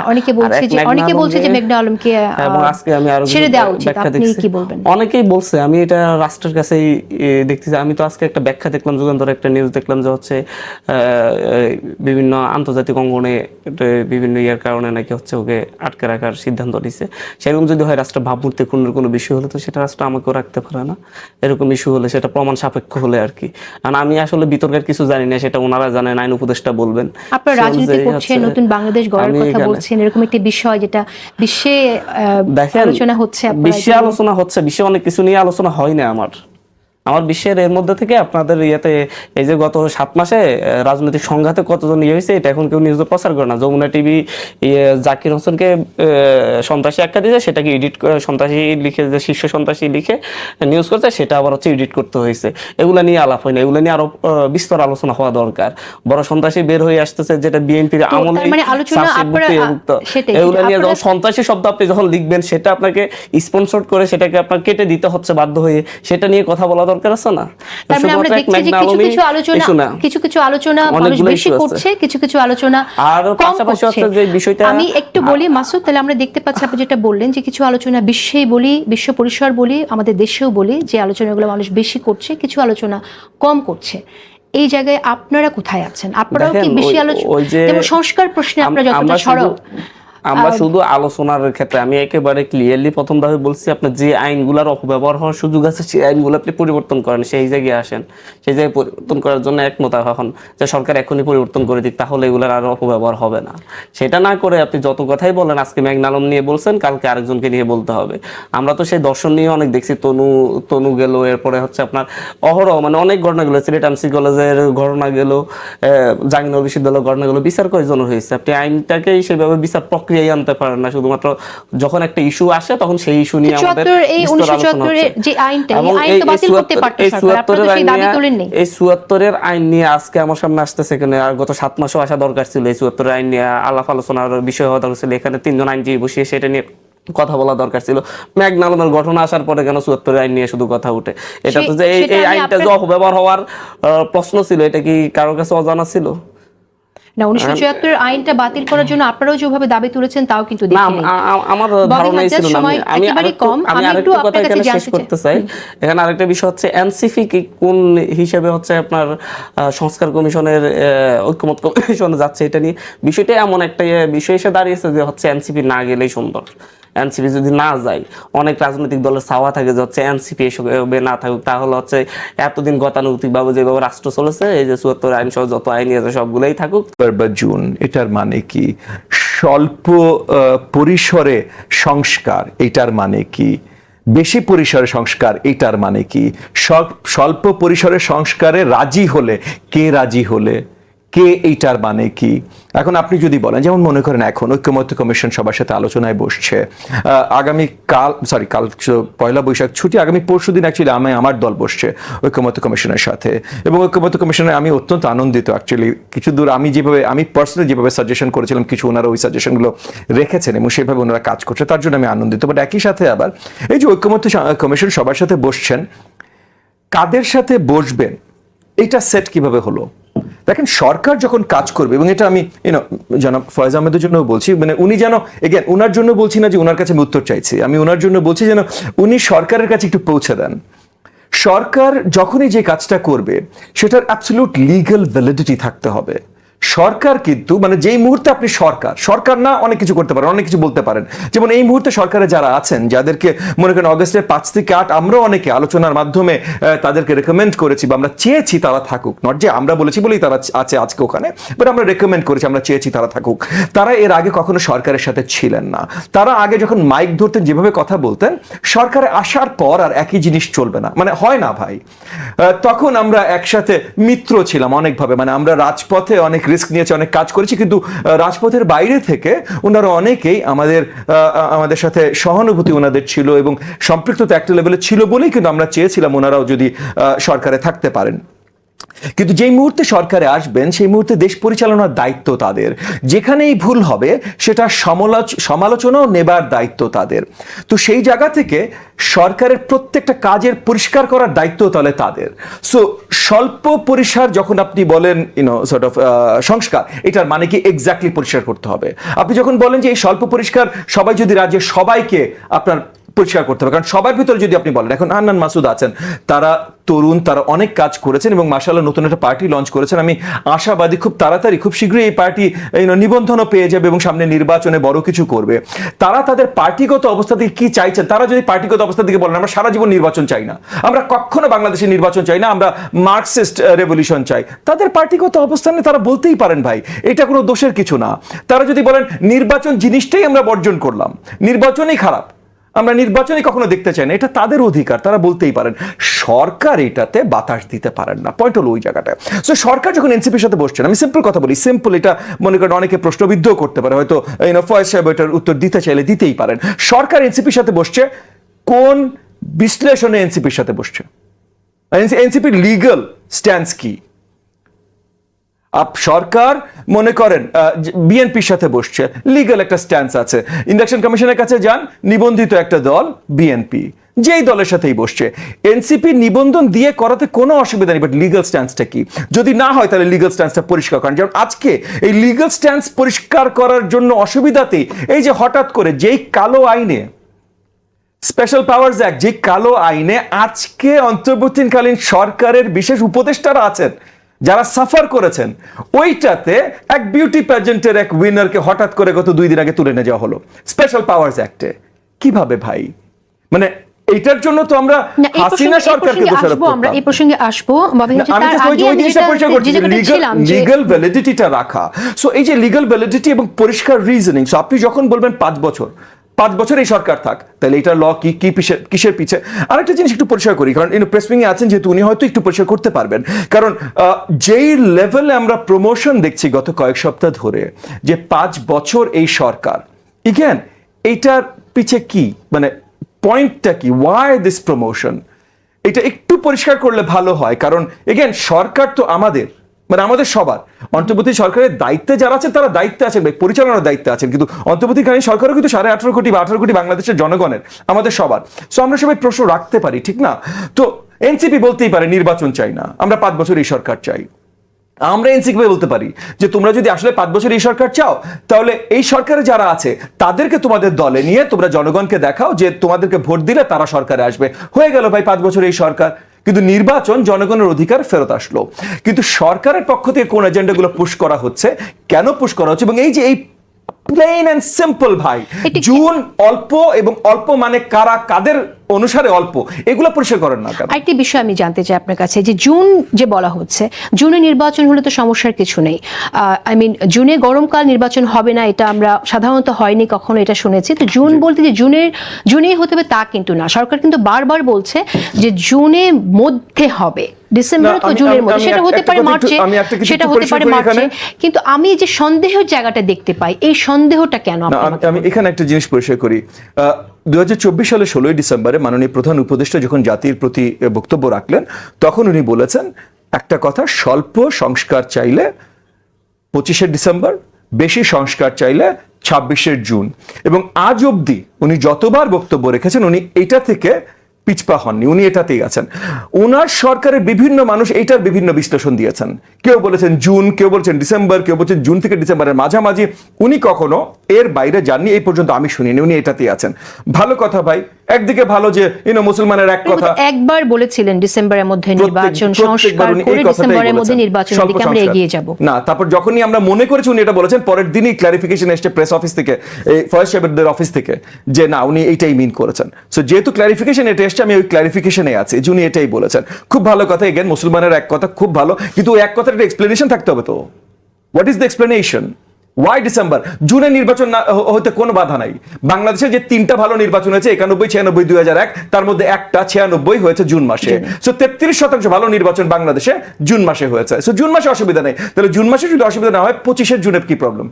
অনেকে আর বলছে যে অনেকে বলছে যে মেঘনা আলমকে এবং আজকে আমি আরও ছেড়ে দেওয়া উচিত। আপনি কি বলবেন? অনেকেই বলছে আমি এটা রাষ্ট্রের কাছেই দেখতেছি। আমি তো আজকে একটা ব্যাখ্যা দেখলাম যুগান্তর একটা নিউজ দেখলাম যে হচ্ছে বিভিন্ন আন্তর্জাতিক অঙ্গনে বিভিন্ন ইয়ার কারণে নাকি হচ্ছে ওকে আটকে রাখার সিদ্ধান্ত নিছে। সেরকম যদি হয় রাষ্ট্রের ভাবমূর্তি খুনের কোনো বিষয় হলে তো সেটা রাষ্ট্র আমাকেও রাখতে পারে না। এরকম ইস্যু হলে সেটা প্রমাণ সাপেক্ষ হলে আর কি। কারণ আমি আসলে বিতর্কের কিছু জানি না সেটা ওনারা জানেন আইন উপদেষ্টা বলবেন। আপনারা রাজনীতি করছেন নতুন বাংলাদেশ গড়ার কথা এখানে- বলছেন এরকম একটি বিষয় যেটা বিশ্বে আলোচনা হচ্ছে বিশ্বে আলোচনা হচ্ছে বিশ্বে অনেক কিছু নিয়ে আলোচনা হয় না আমার। আমার বিশ্বের এর মধ্যে থেকে আপনাদের ইয়েতে এই যে গত সাত মাসে রাজনৈতিক সংঘাতে কতজন ইয়ে হয়েছে এটা এখন কেউ নিউজে প্রচার করে না। যমুনা টিভি জাকির হোসেনকে সন্ত্রাসী একটা দিয়েছে সেটাকে এডিট করে সন্ত্রাসী লিখে যে শীর্ষ সন্ত্রাসী লিখে নিউজ করছে সেটা আবার হচ্ছে এডিট করতে হয়েছে। এগুলা নিয়ে আলাপ হয় না এগুলো নিয়ে আরও বিস্তর আলোচনা হওয়া দরকার। বড় সন্ত্রাসী বের হয়ে আসতেছে যেটা বিএনপির আমলে এগুলো নিয়ে যখন সন্ত্রাসী শব্দ আপনি যখন লিখবেন সেটা আপনাকে স্পন্সর করে সেটাকে আপনার কেটে দিতে হচ্ছে বাধ্য হয়ে। সেটা নিয়ে কথা বলা দরকার আছে না? মানে আমরা দেখছি যে কিছু কিছু আলোচনা কিছু কিছু আলোচনা মানুষ বেশি করছে কিছু কিছু আলোচনা আর পাশাপাশি হচ্ছে যে বিষয়টা আমি একটু বলি মাসুদ তাহলে আমরা দেখতে পাচ্ছি আপনি যেটা বললেন যে কিছু আলোচনা বিশ্বেই বলি বিশ্ব পরিসর বলি আমাদের দেশেও বলি যে আলোচনাগুলো মানুষ বেশি করছে কিছু আলোচনা কম করছে। এই জায়গায় আপনারা কোথায় আছেন? আপনারাও কি বেশি আলোচনা যেমন সংস্কার প্রশ্নে আপনারা যতটা সরব। আমরা শুধু আলোচনার ক্ষেত্রে আমি একেবারে ক্লিয়ারলি প্রথম ধাপে বলছি আপনার যে আইনগুলোর অপব্যবহার হওয়ার সুযোগ আছে সেই আইনগুলো আপনি পরিবর্তন করেন সেই জায়গায় আসেন। সেই জায়গায় পরিবর্তন করার জন্য একমত এখন যে সরকার এখনই পরিবর্তন করে দিক তাহলে এগুলোর আর অপব্যবহার হবে না। সেটা না করে আপনি যত কথাই বলেন আজকে মেঘনালম নিয়ে বলছেন কালকে আরেকজনকে নিয়ে বলতে হবে। আমরা তো সেই দর্শন নিয়ে অনেক দেখছি তনু তনু গেল এরপরে হচ্ছে আপনার অহরহ মানে অনেক ঘটনা গেলো সিলেট এমসি কলেজের ঘটনা গেল জাহাঙ্গীরনগর বিশ্ববিদ্যালয়ের ঘটনা গেলো বিচার কয়জনের হয়েছে? আপনি আইনটাকেই সেভাবে বিচার প্রক্রিয়ায় আনতে পারেন না। শুধুমাত্র যখন একটা ইস্যু আসে তখন সেই ইস্যু নিয়ে আমাদের এই বিস্তর উনিশশো চুয়াত্তরের যে আইনটা এই আইন তো এই- এই বাতিল করতে চুয়াত্তর- পারতো সরকার। আপনারা সেই আইন দাবি নিয়ে- তোলেননি। এই চুয়াত্তরের আইন নিয়ে আজকে আমার সামনে আসতেছে এখানে আর গত সাত মাসও আসা দরকার ছিল। এই চুয়াত্তরের আইন নিয়ে আলাপ আলোচনার বিষয় হওয়া দরকার ছিল। এখানে তিনজন আইনজীবী বসিয়ে সেটা নিয়ে কথা বলা দরকার ছিল। ম্যাগনালমের ঘটনা আসার পরে কেন চুয়াত্তরের আইন নিয়ে শুধু কথা উঠে? এটা তো যে এই আইনটা যে অপব্যবহার হওয়ার প্রশ্ন ছিল এটা কি কারোর কাছে অজানা ছিল? না উনিশশো চুয়াত্তরের আইনটা বাতিল করার জন্য আপনারাও যেভাবে দাবি তুলেছেন তাও কিন্তু আমার ধারণা ছিল না। আমি- কম। আমি একটু আপনার কাছে শেষ করতে চাই। এখানে আরেকটা বিষয় হচ্ছে এনসিপি কি কোন হিসেবে হচ্ছে আপনার সংস্কার কমিশনের ঐক্যমত কমিশনে যাচ্ছে এটা নিয়ে? বিষয়টা এমন একটা বিষয় এসে দাঁড়িয়েছে যে হচ্ছে এনসিপি না গেলেই সুন্দর। এনসিপি যদি না যায়, অনেক রাজনৈতিক দলের চাওয়া থাকে যে হচ্ছে এনসিপি এসবে না থাকুক। তাহলে হচ্ছে এতদিন গতানুগতিকভাবে যেভাবে রাষ্ট্র চলেছে, এই যে চুয়াত্তর আইন সহ যত আইন আছে সবগুলোই থাকুক। জুন, এটার মানে কি? স্বল্প পরিসরে সংস্কার, এটার মানে কি? বেশি পরিসরে সংস্কার, এটার মানে কি? সব- স্বল্প পরিসরে সংস্কারে রাজি হলে কে রাজি হলে? কে এইটার মানে কি? এখন আপনি যদি বলেন, যেমন মনে করেন এখন ঐক্যমত্য কমিশন সবার সাথে আলোচনায় বসছে আগামী কাল সরি কাল পয়লা বৈশাখ ছুটি, আগামী পরশু দিন অ্যাকচুয়ালি আমি, আমার দল বসছে ঐক্যমত্য কমিশনের সাথে। এবং ঐক্যমত্য কমিশনে আমি অত্যন্ত আনন্দিত অ্যাকচুয়ালি কিছু দূর আমি যেভাবে, আমি পার্সোনালি যেভাবে সাজেশন করেছিলাম, কিছু ওনারা ওই সাজেশনগুলো রেখেছেন এবং সেভাবে ওনারা কাজ করছে, তার জন্য আমি আনন্দিত। বাট একই সাথে আবার এই যে ঐক্যমত্য কমিশন সবার সাথে বসছেন, কাদের সাথে বসবেন, এটা সেট কীভাবে হলো? দেখেন, সরকার যখন কাজ করবে, এবং এটা আমি ইউনো জনাব ফয়েজ আহমেদের জন্য বলছি মানে উনি যেন এগেন ওনার জন্য বলছি না যে ওনার কাছে আমি উত্তর চাইছি। আমি ওনার জন্য বলছি যেন উনি সরকারের কাছে একটু পৌঁছে দেন। সরকার যখনই যে কাজটা করবে, সেটার অ্যাবসলিউট লিগাল ভ্যালিডিটি থাকতে হবে। সরকার কিন্তু মানে যেই মুহূর্তে আপনি সরকার সরকার না অনেক কিছু করতে পারেন, অনেক কিছু বলতে পারেন। যেমন এই মুহূর্তে সরকারে যারা আছেন, যাদেরকে মনে করেন অগস্টের পাঁচ থেকে আট, আমরাও অনেকে আলোচনার মাধ্যমে তাদেরকে রেকমেন্ড করেছি বা আমরা চেয়েছি তারা থাকুক। নট যে আমরা বলেছি বলেই তারা আছে আজকে ওখানে বাট আমরা রেকমেন্ড করেছি, আমরা চেয়েছি তারা থাকুক। তারা এর আগে কখনো সরকারের সাথে ছিলেন না। তারা আগে যখন মাইক ধরতেন, যেভাবে কথা বলতেন, সরকারে আসার পর আর একই জিনিস চলবে না। মানে হয় না ভাই। তখন আমরা একসাথে মিত্র ছিলাম অনেকভাবে। মানে আমরা রাজপথে অনেক রিস্ক নিয়েছে, অনেক কাজ করেছি, কিন্তু রাজপথের বাইরে থেকে ওনারা অনেকেই আমাদের আমাদের সাথে সহানুভূতি ওনাদের ছিল এবং সম্পৃক্ততা একটা লেভেলে ছিল বলেই কিন্তু আমরা চেয়েছিলাম ওনারাও যদি সরকারে থাকতে পারেন। কিন্তু যেই মুহূর্তে সরকারে আসবেন, সেই মুহূর্তে দেশ পরিচালনার দায়িত্ব তাদের। যেখানেই ভুল হবে, সেটা সমালোচ- সমালোচনাও নেবার দায়িত্ব তাদের। তো সেই জায়গা থেকে সরকারের প্রত্যেকটা কাজের পরিষ্কার করার দায়িত্ব তাহলে তাদের। সো স্বল্প পরিসর যখন আপনি বলেন ইউনো সর্ট অফ সংস্কার, এটার মানে কি এক্স্যাক্টলি পরিষ্কার করতে হবে? আপনি যখন বলেন যে এই স্বল্প পরিষ্কার সবাই যদি রাজ্যে সবাইকে আপনার পরিষ্কার করতে হবে। কারণ সবার ভিতরে যদি আপনি বলেন, এখন আন্নান মাসুদ আছেন, তারা তরুণ, তারা অনেক কাজ করেছেন এবং মাসাল্লাহ নতুন একটা পার্টি লঞ্চ করেছেন। আমি আশাবাদী, খুব তাড়াতাড়ি, খুব শীঘ্রই এই পার্টি নিবন্ধনও পেয়ে যাবে এবং সামনে নির্বাচনে বড় কিছু করবে। তারা তাদের পার্টিগত অবস্থা থেকে কি চাইছেন? তারা যদি পার্টিগত অবস্থা থেকে বলেন, আমরা সারা জীবন নির্বাচন চাই না। আমরা কখনো বাংলাদেশে নির্বাচন চাই না, আমরা মার্কসিস্ট রেভলিউশন চাই। তাদের পার্টিগত অবস্থানে তারা বলতেই পারেন ভাই, এটা কোনো দোষের কিছু না। তারা যদি বলেন, নির্বাচন জিনিসটাই আমরা বর্জন করলাম, নির্বাচনই খারাপ। আমরা নির্বাচনে কখনো দেখতে চাই না, এটা তাদের অধিকার, তারা বলতেই পারেন। সরকার এটাতে বাতাস দিতে পারেন না। পয়েন্ট হলো ওই জায়গাটায়। সো সরকার যখন এনসিপির সাথে বসছেন, আমি সিম্পল কথা বলি সিম্পল এটা মনে করেন অনেকে প্রশ্নবিদ্ধ করতে পারে, হয়তো ফয়েজ সাহেব এটার উত্তর দিতে চাইলে দিতেই পারেন। সরকার এনসিপির সাথে বসছে, কোন বিশ্লেষণে এনসিপির সাথে বসছে? এনসিপির লিগাল স্ট্যান্স কি? আপ সরকার মনে করেন বিএনপির সাথে বসছে লিগ্যাল একটা স্ট্যান্স আছে। ইলেকশন কমিশনের কাছে যান, নিবন্ধিত একটা দল, বিএনপি। যেই দলের সাথেই বসছে। এনসিপি নিবন্ধন দিয়ে করাতে কোনো অসুবিধা নেই বাট লিগাল স্ট্যান্সটা কি? যদি না হয়, তাহলে লিগাল স্ট্যান্সটা পরিষ্কার করেন। যেমন আজকে এই লিগ্যাল স্ট্যান্স পরিষ্কার করার জন্য অসুবিধাতেই এই যে হঠাৎ করে যেই কালো আইনে স্পেশাল পাওয়ার্স অ্যাক্ট যে কালো আইনে আজকে অন্তর্বর্তীকালীন সরকারের বিশেষ উপদেষ্টারা আছেন যারা সাফার করেছেন ওইটাতে এক বিউটি প্যাজেন্টের এক উইনারকে হঠাৎ করে গত দুই দিন আগে তুলে নিয়ে যাওয়া হলো। স্পেশাল পাওয়ার্স অ্যাক্টে কীভাবে ভাই? মানে এটার জন্য তো আমরা হাসিনা সরকারকে দোষারোপ আসব আমরা এই প্রসঙ্গে আসব। আমি ওই ওই জিনিসটা পরিষ্কার করছি লিগাল ভ্যালিডিটিটা রাখা। সো এই যে লিগাল ভ্যালিডিটি এবং পরিষ্কার রিজনিং সো আপনি যখন বলবেন পাঁচ বছর পাঁচ বছর এই সরকার থাক, তাহলে এটা ল কি কি কিসের পিছে? আরেকটা জিনিস একটু পরিষ্কার করি, কারণ ইন প্রেস উইংয়ে আছেন, যেহেতু উনি হয়তো একটু পরিষ্কার করতে পারবেন। কারণ যেই লেভেলে আমরা প্রমোশন দেখছি গত কয়েক সপ্তাহ ধরে, যে পাঁচ বছর এই সরকার ইগেন এইটার পিছে কি? মানে পয়েন্টটা কি? ওয়াই দিস প্রমোশন এটা একটু পরিষ্কার করলে ভালো হয়, কারণ এগেন সরকার তো আমাদের। মানে আমাদের সবার। অন্তর্বর্তী সরকারের দায়িত্বে যারা আছেন, তারা দায়িত্বে আছেন পরিচালনার দায়িত্বে আছেন। কিন্তু অন্তর্বর্তীকালীন সরকারও কিন্তু সাড়ে আঠারো কোটি বা আঠারো কোটি বাংলাদেশের জনগণের, আমাদের সবার। সো আমরা সবাই প্রশ্ন রাখতে পারি, ঠিক না? তো এনসিপি বলতেই পারে, নির্বাচন চাই না। আমরা পাঁচ বছর এই সরকার চাই। আমরা এনসিপি বলতে পারি যে, তোমরা যদি আসলে পাঁচ বছর এই সরকার চাও, তাহলে এই সরকারে যারা আছে, তাদেরকে তোমাদের দলে নিয়ে তোমরা জনগণকে দেখাও যে, তোমাদেরকে ভোট দিলে তারা সরকারে আসবে। হয়ে গেল, ভাই, পাঁচ বছর এই সরকার। কিন্তু নির্বাচন জনগণের অধিকার ফেরত আসলো। কিন্তু সরকারের পক্ষ থেকে কোন এজেন্ডাগুলো পুশ করা হচ্ছে? কেন পুশ করা হচ্ছে? এবং এই যে এই প্লেন অ্যান্ড সিম্পল ভাই জুন অল্প এবং অল্প মানে কারা কাদের অনুসারে অল্প এগুলো পরিষ্কার করেন না আরেকটি বিষয় আমি জানতে চাই আপনার কাছে যে জুন যে বলা হচ্ছে জুনে নির্বাচন হলে তো সমস্যার কিছু নেই। আই মিন জুনে গরমকাল নির্বাচন হবে না এটা আমরা সাধারণত হয়নি কখনো এটা শুনেছি। তো জুন বলতে যে জুনের জুনেই হতে হবে তা কিন্তু না। সরকার কিন্তু বারবার বলছে যে জুনে মধ্যে হবে। ডিসেম্বরে তো জুনের মধ্যে সেটা হতে পারে মার্চে সেটা হতে পারে মার্চে। কিন্তু আমি যে সন্দেহের জায়গাটা দেখতে পাই এই সন্দেহটা কেন আমি- এখানে একটা জিনিস পরিষ্কার করি। দু সালে ষোলোই ডিসেম্বরে মাননীয় প্রধান উপদেষ্টা যখন জাতির প্রতি বক্তব্য রাখলেন তখন উনি বলেছেন একটা কথা স্বল্প সংস্কার চাইলে পঁচিশে ডিসেম্বর বেশি সংস্কার চাইলে ছাব্বিশে জুন। এবং আজ অবধি উনি যতবার বক্তব্য রেখেছেন উনি এটা থেকে পিছপা হননি উনি এটাতেই আছেন। ওনার সরকারের বিভিন্ন মানুষ এইটার বিভিন্ন বিশ্লেষণ দিয়েছেন। কেউ বলেছেন জুন কেউ বলেছেন ডিসেম্বর কেউ বলছেন জুন থেকে ডিসেম্বরের মাঝামাঝি। উনি কখনো এর বাইরে যাননি এই পর্যন্ত আমি শুনিনি উনি এটাতেই আছেন। ভালো কথা ভাই একদিকে ভালো যে ইনো মুসলমানের এক কথা। একবার বলেছিলেন ডিসেম্বরের মধ্যে নির্বাচন সংস্কার করে ডিসেম্বরের মধ্যে বলেছেন। নির্বাচনের দিকে আমরা এগিয়ে যাব। না তারপর যখনই আমরা মনে করেছি উনি এটা বলেছেন পরের দিনই ক্লারিফিকেশন এসেছে প্রেস অফিস থেকে এই ফয়েজ সাহেবদের অফিস থেকে যে না উনি এইটাই মিন করেছেন। সো যেহেতু ক্লারিফিকেশন এটা এসছে আমি ওই ক্লারিফিকেশনে আছি যে উনি এটাই বলেছেন। খুব ভালো কথা এগেন মুসলমানের এক কথা খুব ভালো কিন্তু ওই এক কথার একটা এক্সপ্লেনেশন থাকতে হবে তো। What is the explanation why December জুনে নির্বাচন না হতে কোনো বাধা নাই। বাংলাদেশে যে তিনটা ভালো নির্বাচন হয়েছে একানব্বই ছিয়ানব্বই দুই হাজার এক তার মধ্যে একটা ছিয়ানব্বই হয়েছে জুন মাসে। সো তেত্রিশ শতাংশ ভালো নির্বাচন বাংলাদেশে জুন মাসে হয়েছে। সো জুন মাসে অসুবিধা নেই। তাহলে জুন মাসে যদি অসুবিধা না হয় পঁচিশের জুনে কি প্রবলেম